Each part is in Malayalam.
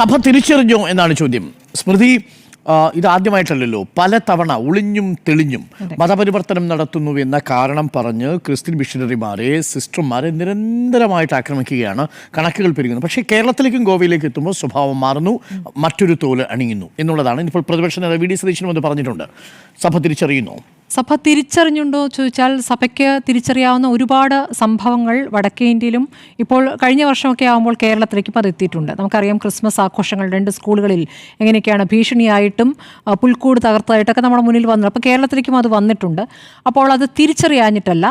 സഭ തിരിച്ചറിഞ്ഞോ എന്നാണ് ചോദ്യം. സ്മൃതി ഇതാദ്യമായിട്ടല്ലല്ലോ. പലതവണ ഒളിഞ്ഞും തെളിഞ്ഞും മതപരിവർത്തനം നടത്തുന്നു എന്ന കാരണം പറഞ്ഞ് ക്രിസ്ത്യൻ മിഷനറിമാരെ സിസ്റ്റർമാരെ നിരന്തരമായിട്ട് ആക്രമിക്കുകയാണ്. കണക്കുകൾ പെരുകുന്നത് പക്ഷേ കേരളത്തിലേക്കും ഗോവയിലേക്ക് എത്തുമ്പോൾ സ്വഭാവം മാറുന്നു. മറ്റൊരു തോൽ അണിയുന്നു എന്നുള്ളതാണ്. ഇപ്പോൾ പ്രതിപക്ഷ നേതാവ് വി ഡി സതീശനും അത് പറഞ്ഞിട്ടുണ്ട്. സഭ തിരിച്ചറിയുന്നു. സഭ തിരിച്ചറിഞ്ഞുണ്ടോ ചോദിച്ചാൽ സഭയ്ക്ക് തിരിച്ചറിയാവുന്ന ഒരുപാട് സംഭവങ്ങൾ വടക്കേ ഇന്ത്യയിലും ഇപ്പോൾ കഴിഞ്ഞ വർഷമൊക്കെ ആകുമ്പോൾ കേരളത്തിലേക്കും അത് എത്തിയിട്ടുണ്ട് നമുക്കറിയാം ക്രിസ്മസ് ആഘോഷങ്ങൾ രണ്ട് സ്കൂളുകളിൽ എങ്ങനെയൊക്കെയാണ് ഭീഷണിയായിട്ടും പുൽക്കൂട് തകർത്തതായിട്ടൊക്കെ നമ്മുടെ മുന്നിൽ വന്നത് അപ്പോൾ കേരളത്തിലേക്കും അത് വന്നിട്ടുണ്ട്. അപ്പോൾ അത് തിരിച്ചറിയാഞ്ഞിട്ടല്ല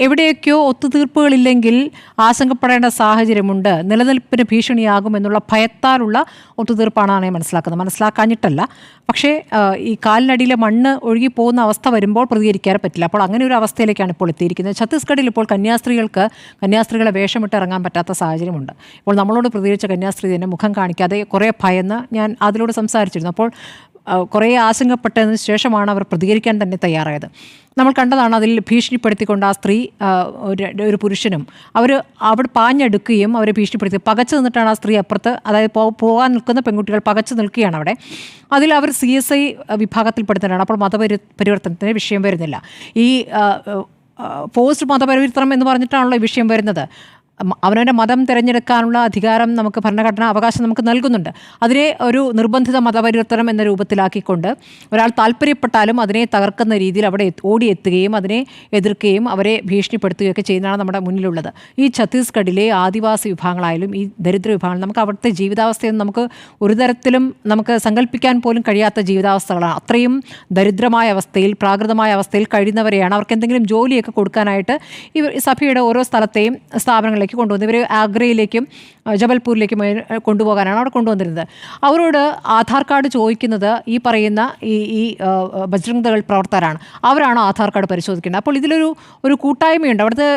എവിടെയൊക്കെയോ ഒത്തുതീർപ്പുകളില്ലെങ്കിൽ ആശങ്കപ്പെടേണ്ട സാഹചര്യമുണ്ട്. നിലനിൽപ്പിന് ഭീഷണിയാകുമെന്നുള്ള ഭയത്താലുള്ള ഒത്തുതീർപ്പാണെന്നാണ് ഞാൻ മനസ്സിലാക്കുന്നത്. മനസ്സിലാക്കാഞ്ഞിട്ടല്ല. പക്ഷേ ഈ കാലിനടിയിലെ മണ്ണ് ഒഴുകി പോകുന്ന അവസ്ഥ വരുമ്പോൾ പ്രതികരിക്കാൻ പറ്റില്ല. അപ്പോൾ അങ്ങനെ ഒരു അവസ്ഥയിലേക്കാണ് ഇപ്പോൾ എത്തിയിരിക്കുന്നത്. ഛത്തീസ്ഗഡിൽ ഇപ്പോൾ കന്യാസ്ത്രീകൾക്ക് കന്യാസ്ത്രീകളെ വേഷമിട്ട് ഇറങ്ങാൻ പറ്റാത്ത സാഹചര്യമുണ്ട്. ഇപ്പോൾ നമ്മളോട് പ്രതികരിച്ച കന്യാസ്ത്രീ തന്നെ മുഖം കാണിക്കാതെ കുറേ ഭയന്ന് ഞാൻ അതിലൂടെ സംസാരിച്ചിരുന്നു. അപ്പോൾ കുറേ ആശങ്കപ്പെട്ടതിന് ശേഷമാണ് അവർ പ്രതികരിക്കാൻ തന്നെ തയ്യാറായത്. നമ്മൾ കണ്ടതാണ് അതിൽ ഭീഷണിപ്പെടുത്തിക്കൊണ്ട് ആ സ്ത്രീ ഒരു പുരുഷനും അവർ അവിടെ പാഞ്ഞെടുക്കുകയും അവരെ ഭീഷണിപ്പെടുത്തി. പകച്ചു നിന്നിട്ടാണ് ആ സ്ത്രീ അപ്പുറത്ത് അതായത് പോകാൻ നിൽക്കുന്ന പെൺകുട്ടികൾ പകച്ചു നിൽക്കുകയാണ് അവിടെ. അതിൽ അവർ സി എസ് ഐ വിഭാഗത്തിൽപ്പെടുത്തുന്നതാണ് അപ്പോൾ മതപരി പരിവർത്തനത്തിന് വിഷയം വരുന്നില്ല. ഈ പോസ്റ്റ് മതപരിവർത്തനം എന്ന് പറഞ്ഞിട്ടാണല്ലോ ഈ വിഷയം വരുന്നത്. അവനവന്റെ മതം തിരഞ്ഞെടുക്കാനുള്ള അധികാരം നമുക്ക് ഭരണഘടനാ അവകാശം നമുക്ക് നൽകുന്നുണ്ട്. അതിനെ ഒരു നിർബന്ധിത മതപരിവർത്തനം എന്ന രൂപത്തിലാക്കിക്കൊണ്ട് ഒരാൾ താല്പര്യപ്പെട്ടാലും അതിനെ തകർക്കുന്ന രീതിയിൽ അവിടെ ഓടിയെത്തുകയും അതിനെ എതിർക്കുകയും അവരെ ഭീഷണിപ്പെടുത്തുകയൊക്കെ ചെയ്യുന്നതാണ് നമ്മുടെ മുന്നിലുള്ളത്. ഈ ഛത്തീസ്ഗഡിലെ ആദിവാസി വിഭാഗങ്ങളായാലും ഈ ദരിദ്ര വിഭാഗങ്ങൾ നമുക്ക് അവിടുത്തെ ജീവിതാവസ്ഥയൊന്നും നമുക്ക് ഒരു തരത്തിലും നമുക്ക് സങ്കല്പിക്കാൻ പോലും കഴിയാത്ത ജീവിതാവസ്ഥകളാണ്. അത്രയും ദരിദ്രമായ അവസ്ഥയിൽ പ്രാകൃതമായ അവസ്ഥയിൽ കഴിയുന്നവരെയാണ് അവർക്ക് എന്തെങ്കിലും ജോലിയൊക്കെ കൊടുക്കാനായിട്ട് ഈ സഭയുടെ ഓരോ സ്ഥലത്തെയും സ്ഥാപനങ്ങളിലേക്ക് കൊണ്ടുവന്നു ഇവർ ആഗ്രയിലേക്കും ജബൽപൂരിലേക്കും കൊണ്ടുപോകാനാണ് അവിടെ കൊണ്ടുവന്നിരുന്നത്. അവരോട് ആധാർ കാർഡ് ചോദിക്കുന്നത് ഈ പറയുന്ന ഈ ഈ ബജ്രംഗ് ദൾ പ്രവർത്തകരാണ്. അവരാണ് ആധാർ കാർഡ് പരിശോധിക്കേണ്ടത്. അപ്പോൾ ഇതിലൊരു ഒരു കൂട്ടായ്മയുണ്ട്. അവിടുത്തെ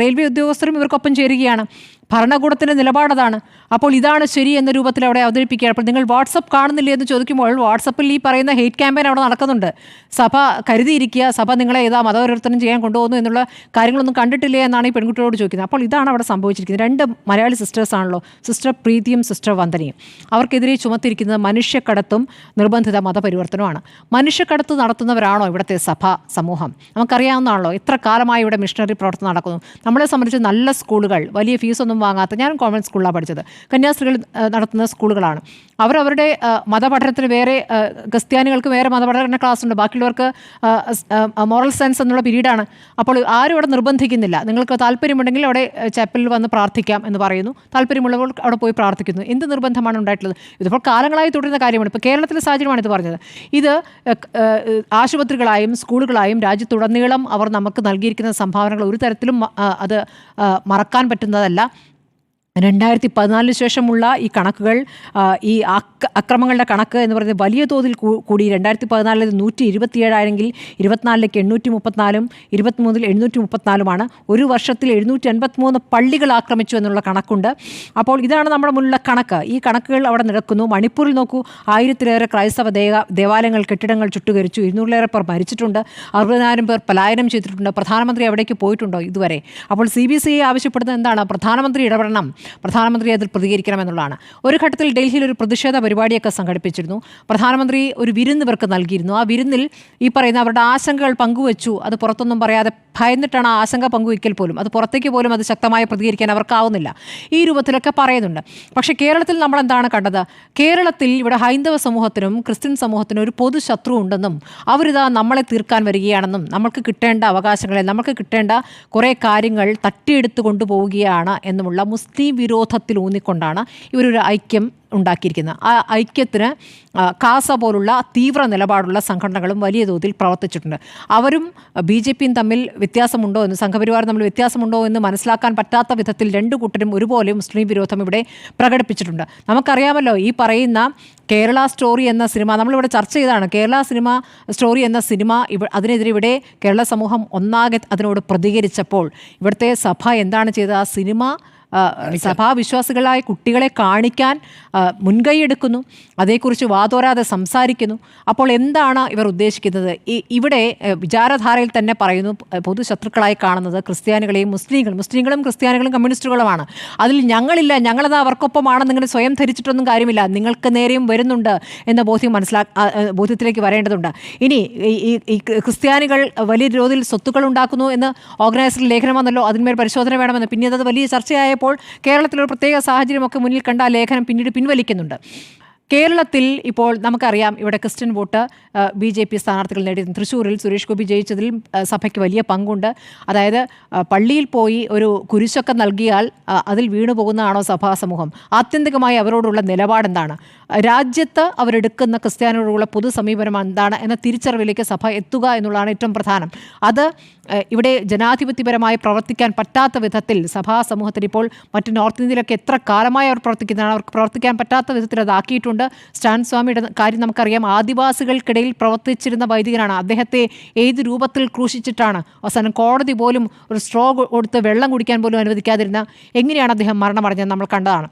റെയിൽവേ ഉദ്യോഗസ്ഥരും ഇവർക്കൊപ്പം ചേരുകയാണ്. ഭരണകൂടത്തിന്റെ നിലപാടതാണ് അപ്പോൾ ഇതാണ് ശരി എന്ന രൂപത്തിൽ അവിടെ അവതരിപ്പിക്കുക അപ്പോൾ നിങ്ങൾ വാട്സപ്പ് കാണുന്നില്ലേ എന്ന് ചോദിക്കുമ്പോൾ വാട്സപ്പിൽ ഈ പറയുന്ന ഹെയ്റ്റ് ക്യാമ്പയിൻ അവിടെ നടക്കുന്നുണ്ട്. സഭ കരുതിയിരിക്കുക സഭ നിങ്ങളെ ഏതാ മതപരിവർത്തനം ചെയ്യാൻ കൊണ്ടുപോകുന്നു എന്നുള്ള കാര്യങ്ങളൊന്നും കണ്ടിട്ടില്ലേ എന്നാണ് ഈ പെൺകുട്ടിയോട് ചോദിക്കുന്നത്. അപ്പോൾ ഇതാണ് അവിടെ സംഭവിച്ചിരിക്കുന്നത്. രണ്ട് മലയാളി സിസ്റ്റേഴ്സ് ആണല്ലോ സിസ്റ്റർ പ്രീതിയും സിസ്റ്റർ വന്ദനയും. അവർക്കെതിരെ ചുമത്തിരിക്കുന്നത് മനുഷ്യക്കടത്തും നിർബന്ധിത മതപരിവർത്തനവുമാണ്. മനുഷ്യക്കടത്ത് നടത്തുന്നവരാണോ ഇവിടുത്തെ സഭ സമൂഹം? നമുക്കറിയാവുന്നതാണല്ലോ എത്ര കാലമായി ഇവിടെ മിഷണറി പ്രവർത്തനം നടക്കുന്നു. നമ്മളെ സംബന്ധിച്ച് നല്ല സ്കൂളുകൾ വലിയ ഫീസൊന്നും വാങ്ങാത്ത ഞാൻ കോൺവെന്റ് സ്കൂളിലാണ് പഠിച്ചത്. കന്യാസ്ത്രീകൾ നടത്തുന്ന സ്കൂളുകളാണ്. അവരവരുടെ മതപഠനത്തിന് വേറെ ക്രിസ്ത്യാനികൾക്ക് വേറെ മതപഠന ക്ലാസ് ഉണ്ട് ബാക്കിയുള്ളവർക്ക് മോറൽ സയൻസ് എന്നുള്ള പീരീഡാണ്. അപ്പോൾ ആരും അവിടെ നിർബന്ധിക്കുന്നില്ല. നിങ്ങൾക്ക് താല്പര്യമുണ്ടെങ്കിൽ അവിടെ ചാപ്പലിൽ വന്ന് പ്രാർത്ഥിക്കാം എന്ന് പറയുന്നു. താല്പര്യമുള്ളവർ അവിടെ പോയി പ്രാർത്ഥിക്കുന്നു. എന്ത് നിർബന്ധമാണ് ഉണ്ടായിട്ടുള്ളത്? ഇതിപ്പോൾ കാലങ്ങളായി തുടരുന്ന കാര്യമാണ്. ഇപ്പോൾ കേരളത്തിലെ സാഹചര്യമാണ് ഇത് പറഞ്ഞത്. ഇത് ആശുപത്രികളായും സ്കൂളുകളായും രാജ്യത്തുടനീളം അവർ നമുക്ക് നൽകിയിരിക്കുന്ന സംഭാവനകൾ ഒരു തരത്തിലും അത് മറക്കാൻ പറ്റുന്നതല്ല. രണ്ടായിരത്തി പതിനാലിന് ശേഷമുള്ള ഈ കണക്കുകൾ ഈ അക്ര അക്രമങ്ങളുടെ കണക്ക് എന്ന് പറയുന്നത് വലിയ തോതിൽ കൂടി. രണ്ടായിരത്തി പതിനാലിൽ നൂറ്റി ഇരുപത്തിയേഴായെങ്കിൽ ഇരുപത്തിനാലിലേക്ക് എണ്ണൂറ്റി മുപ്പത്തിനാലും ഇരുപത്തിമൂന്നിൽ എഴുന്നൂറ്റി മുപ്പത്തിനാലുമാണ് ഒരു വർഷത്തിൽ എഴുന്നൂറ്റി എൺപത്തിമൂന്ന് പള്ളികൾ ആക്രമിച്ചു എന്നുള്ള കണക്കുണ്ട്. അപ്പോൾ ഇതാണ് നമ്മുടെ മുന്നിലുള്ള കണക്ക്. ഈ കണക്കുകൾ അവിടെ നടക്കുന്നു. മണിപ്പൂരിൽ നോക്കൂ ആയിരത്തിലേറെ ക്രൈസ്തവ ദേവ ദേവാലയങ്ങൾ കെട്ടിടങ്ങൾ ചുട്ടുകരിച്ചു. ഇരുന്നൂറിലേറെ പേർ മരിച്ചിട്ടുണ്ട്. അറുപതിനായിരം പേർ പലായനം ചെയ്തിട്ടുണ്ട്. പ്രധാനമന്ത്രി എവിടേക്ക് പോയിട്ടുണ്ടോ ഇതുവരെ? അപ്പോൾ സി ബി സി ഐ ആവശ്യപ്പെടുന്നത് എന്താണ്? പ്രധാനമന്ത്രി ഇടപെടണം. പ്രധാനമന്ത്രി അതിൽ പ്രതികരിക്കണമെന്നുള്ളതാണ്. ഒരു ഘട്ടത്തിൽ ഡൽഹിയിൽ ഒരു പ്രതിഷേധ പരിപാടിയൊക്കെ സംഘടിപ്പിച്ചിരുന്നു. പ്രധാനമന്ത്രി ഒരു വിരുന്ന് ഇവർക്ക് നൽകിയിരുന്നു. ആ വിരുന്നിൽ ഈ പറയുന്ന അവരുടെ ആശങ്കകൾ പങ്കുവച്ചു. അത് പുറത്തൊന്നും പറയാതെ ഭയന്നിട്ടാണ് ആ ആശങ്ക പങ്കുവയ്ക്കൽ പോലും. അത് പുറത്തേക്ക് പോലും അത് ശക്തമായി പ്രതികരിക്കാൻ അവർക്കാവുന്നില്ല. ഈ രൂപത്തിലൊക്കെ പറയുന്നുണ്ട്. പക്ഷേ കേരളത്തിൽ നമ്മൾ എന്താണ് കണ്ടത്? കേരളത്തിൽ ഇവിടെ ഹൈന്ദവ സമൂഹത്തിനും ക്രിസ്ത്യൻ സമൂഹത്തിനും ഒരു പൊതു ശത്രു ഉണ്ടെന്നും അവരിതാ നമ്മളെ തീർക്കാൻ വരികയാണെന്നും നമ്മൾക്ക് കിട്ടേണ്ട അവകാശങ്ങളെ നമുക്ക് കിട്ടേണ്ട കുറേ കാര്യങ്ങൾ തട്ടിയെടുത്തു കൊണ്ടുപോവുകയാണ് എന്നുമുള്ള മുസ്ലിം വിരോധത്തിൽ ഊന്നിക്കൊണ്ടാണ് ഇവരൊരു ഐക്യം ഉണ്ടാക്കിയിരിക്കുന്നത്. ആ ഐക്യത്തിന് കാസ പോലുള്ള തീവ്ര നിലപാടുള്ള സംഘടനകളും വലിയ തോതിൽ പ്രവർത്തിച്ചിട്ടുണ്ട്. അവരും ബി ജെ പിയും തമ്മിൽ വ്യത്യാസമുണ്ടോ എന്ന് സംഘപരിവാർ തമ്മിൽ വ്യത്യാസമുണ്ടോ എന്ന് മനസ്സിലാക്കാൻ പറ്റാത്ത വിധത്തിൽ രണ്ടു കൂട്ടരും ഒരുപോലെ മുസ്ലിം വിരോധം ഇവിടെ പ്രകടിപ്പിച്ചിട്ടുണ്ട്. നമുക്കറിയാമല്ലോ ഈ പറയുന്ന കേരള സ്റ്റോറി എന്ന സിനിമ നമ്മളിവിടെ ചർച്ച ചെയ്താണ് കേരള സിനിമ സ്റ്റോറി എന്ന സിനിമ ഇവ അതിനെതിരെ ഇവിടെ കേരള സമൂഹം ഒന്നാകെ അതിനോട് പ്രതികരിച്ചപ്പോൾ ഇവിടുത്തെ സഭ എന്താണ് ചെയ്തത്? ആ സിനിമ സഭാവിശ്വാസികളായ കുട്ടികളെ കാണിക്കാൻ മുൻകൈ മുൻകൈയെടുക്കുന്നു. അതേക്കുറിച്ച് വാതോരാതെ സംസാരിക്കുന്നു. അപ്പോൾ എന്താണ് ഇവർ ഉദ്ദേശിക്കുന്നത്? ഈ- ഇവിടെ വിചാരധാരയിൽ തന്നെ പറയുന്നു പൊതുശത്രുക്കളായി കാണുന്നത് ക്രിസ്ത്യാനികളെയും മുസ്ലിങ്ങളും മുസ്ലിങ്ങളും ക്രിസ്ത്യാനികളും കമ്മ്യൂണിസ്റ്റുകളുമാണ്. അതിൽ ഞങ്ങളില്ല ഞങ്ങളത് അവർക്കൊപ്പമാണെന്ന് ഇങ്ങനെ സ്വയം ധരിച്ചിട്ടൊന്നും കാര്യമില്ല. നിങ്ങൾക്ക് നേരെയും വരുന്നുണ്ട് എന്ന ബോധ്യം മനസ്സിലാ ബോധ്യത്തിലേക്ക് വരേണ്ടതുണ്ട്. ഇനി ഈ- ക്രിസ്ത്യാനികൾ വലിയ തോതിൽ സ്വത്തുക്കൾ ഉണ്ടാക്കുന്നു എന്ന് ഓർഗനൈസർ ലേഖനം വന്നല്ലോ അതിന്മേൽ പരിശോധന വേണമെന്ന്. പിന്നീട് അത് വലിയ ചർച്ചയായപ്പോൾ കേരളത്തിലൊരു പ്രത്യേക സാഹചര്യമൊക്കെ മുന്നിൽ കണ്ട ലേഖനം പിന്നീട് പിൻവലിക്കുന്നുണ്ട്. കേരളത്തിൽ ഇപ്പോൾ നമുക്കറിയാം ഇവിടെ Christian vote B J P സ്ഥാനാർത്ഥികൾ നേടി തൃശ്ശൂരിൽ സുരേഷ് ഗോപി ജയിച്ചതിൽ സഭയ്ക്ക് വലിയ പങ്കുണ്ട്. അതായത് പള്ളിയിൽ പോയി ഒരു കുരിശൊക്കെ നൽകിയാൽ അതിൽ വീണു പോകുന്നതാണോ സഭാ സമൂഹം ആത്യന്തികമായി അവരോടുള്ള നിലപാടെന്താണ്? രാജ്യത്ത് അവരെടുക്കുന്ന ക്രിസ്ത്യാനികളോടുള്ള പൊതു സമീപനം എന്താണ് എന്ന തിരിച്ചറിവിലേക്ക് സഭ എത്തുക എന്നുള്ളതാണ് ഏറ്റവും പ്രധാനം. അത് ഇവിടെ ജനാധിപത്യപരമായി പ്രവർത്തിക്കാൻ പറ്റാത്ത വിധത്തിൽ സഭാ സമൂഹത്തിൽ ഇപ്പോൾ മറ്റ് നോർത്ത് ഇന്ത്യയിലൊക്കെ എത്ര കാലമായി അവർ പ്രവർത്തിക്കുന്നതാണ് അവർക്ക് പ്രവർത്തിക്കാൻ പറ്റാത്ത വിധത്തിൽ അതാക്കിയിട്ടുണ്ട് സ്റ്റാൻ സ്വാമിയുടെ കാര്യം നമുക്കറിയാം ആദിവാസികൾക്കിടയിൽ പ്രവർത്തിച്ചിരുന്ന വൈദികനാണ്. അദ്ദേഹത്തെ ഏത് രൂപത്തിൽ ക്രൂശിച്ചിട്ടാണ് അവസാനം കോടതി പോലും ഒരു സ്ട്രോ കൊടുത്ത് വെള്ളം കുടിക്കാൻ പോലും അനുവദിക്കാതിരുന്ന എങ്ങനെയാണ് അദ്ദേഹം മരണമടഞ്ഞത് നമ്മൾ കണ്ടതാണ്.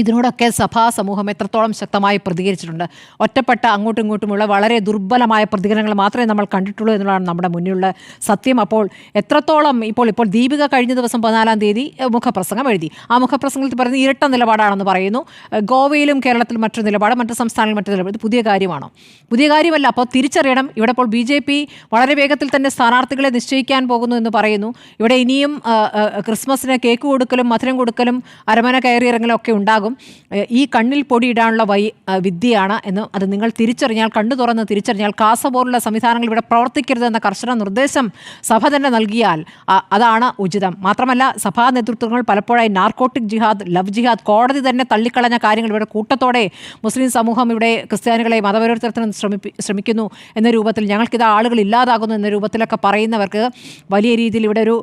ഇതിനോടൊക്കെ സഭാ സമൂഹം എത്രത്തോളം ശക്തമായി പ്രതികരിച്ചിട്ടുണ്ട്. ഒറ്റപ്പെട്ട അങ്ങോട്ടും ഇങ്ങോട്ടുമുള്ള വളരെ ദുർബലമായ പ്രതികരണങ്ങൾ മാത്രമേ നമ്മൾ കണ്ടിട്ടുള്ളൂ എന്നുള്ളതാണ് നമ്മുടെ മുന്നിലുള്ള സത്യം. അപ്പോൾ എത്രത്തോളം ഇപ്പോൾ ഇപ്പോൾ ദീപിക കഴിഞ്ഞ ദിവസം പതിനാലാം തീയതി മുഖപ്രസംഗം എഴുതി. ആ മുഖപ്രസംഗത്തിൽ പറയുന്നത് ഇരട്ട നിലപാടാണെന്ന് പറയുന്നു. ഗോവയിലും കേരളത്തിലും മറ്റൊരു നിലപാട് മറ്റു സംസ്ഥാനങ്ങളിൽ മറ്റൊരു നിലപാട്. പുതിയ കാര്യമാണോ? പുതിയ കാര്യമല്ല അപ്പോൾ തിരിച്ചറിയണം. ഇവിടെ ഇപ്പോൾ ബി ജെ പി വളരെ വേഗത്തിൽ തന്നെ സ്ഥാനാർത്ഥികളെ നിശ്ചയിക്കാൻ പോകുന്നു എന്ന് പറയുന്നു. ഇവിടെ ഇനിയും ക്രിസ്മസിന് കേക്ക് കൊടുക്കലും മധുരം കൊടുക്കലും അരമന കയറിയിറങ്ങലും ഒക്കെ ഉണ്ടാകും. ഏ, ഈ കണ്ണിൽ പൊടിയിടാനുള്ള വൈ വിദ്യയാണ് എന്ന് അത് നിങ്ങൾ തിരിച്ചറിഞ്ഞാൽ കണ്ണു തുറന്ന് തിരിച്ചറിഞ്ഞാൽ കാസ പോലുള്ള സംവിധാനങ്ങൾ ഇവിടെ പ്രവർത്തിക്കരുത് എന്ന കർശന നിർദ്ദേശം സഭ തന്നെ നൽകിയാൽ അതാണ് ഉചിതം. മാത്രമല്ല സഭാ നേതൃത്വങ്ങൾ പലപ്പോഴായി നാർക്കോട്ടിക് ജിഹാദ് ലവ് ജിഹാദ് കോടതി തന്നെ തള്ളിക്കളഞ്ഞ കാര്യങ്ങൾ ഇവിടെ കൂട്ടത്തോടെ മുസ്ലിം സമൂഹം ഇവിടെ ക്രിസ്ത്യാനികളെ മതപരിവർത്തനത്തിന് ശ്രമിക്കുന്നു എന്ന രൂപത്തിൽ ഞങ്ങൾക്കിത് ആളുകൾ ഇല്ലാതാകുന്നു എന്ന രൂപത്തിലൊക്കെ പറയുന്നവർക്ക് വലിയ രീതിയിൽ ഇവിടെ ഒരു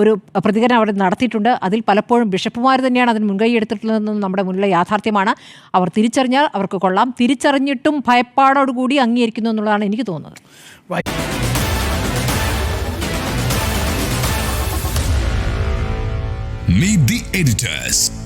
ഒരു പ്രതികരണം അവിടെ നടത്തിയിട്ടുണ്ട്. അതിൽ പലപ്പോഴും ബിഷപ്പുമാർ തന്നെയാണ് അതിന് മുൻകൈ എടുത്തിട്ടുള്ളതെന്നും നമ്മുടെ മുന്നിലെ യാഥാർത്ഥ്യമാണ്. അവർ തിരിച്ചറിഞ്ഞാൽ അവർക്ക് കൊള്ളാം. തിരിച്ചറിഞ്ഞിട്ടും ഭയപ്പാടോടുകൂടി അംഗീകരിക്കുന്നു എന്നുള്ളതാണ് എനിക്ക് തോന്നുന്നത്. Meet the editors.